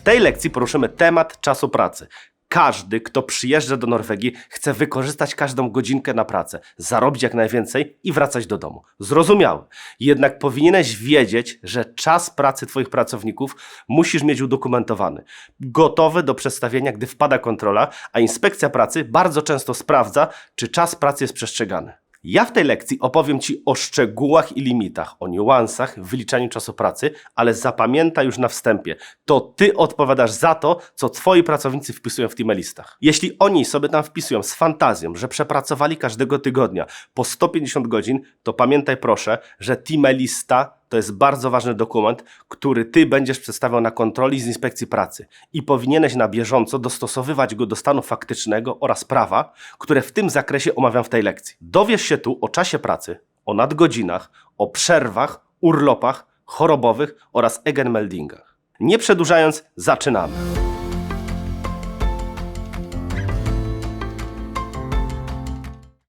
W tej lekcji poruszymy temat czasu pracy. Każdy, kto przyjeżdża do Norwegii, chce wykorzystać każdą godzinkę na pracę, zarobić jak najwięcej i wracać do domu. Zrozumiałe. Jednak powinieneś wiedzieć, że czas pracy Twoich pracowników musisz mieć udokumentowany, gotowy do przedstawienia, gdy wpada kontrola, a inspekcja pracy bardzo często sprawdza, czy czas pracy jest przestrzegany. Ja w tej lekcji opowiem Ci o szczegółach i limitach, o niuansach w wyliczaniu czasu pracy, ale zapamiętaj już na wstępie, to Ty odpowiadasz za to, co Twoi pracownicy wpisują w teamelistach. Jeśli oni sobie tam wpisują z fantazją, że przepracowali każdego tygodnia po 150 godzin, to pamiętaj proszę, że teamelista to jest bardzo ważny dokument, który Ty będziesz przedstawiał na kontroli z inspekcji pracy i powinieneś na bieżąco dostosowywać go do stanu faktycznego oraz prawa, które w tym zakresie omawiam w tej lekcji. Dowiesz się tu o czasie pracy, o nadgodzinach, o przerwach, urlopach, chorobowych oraz egenmeldingach. Nie przedłużając, zaczynamy.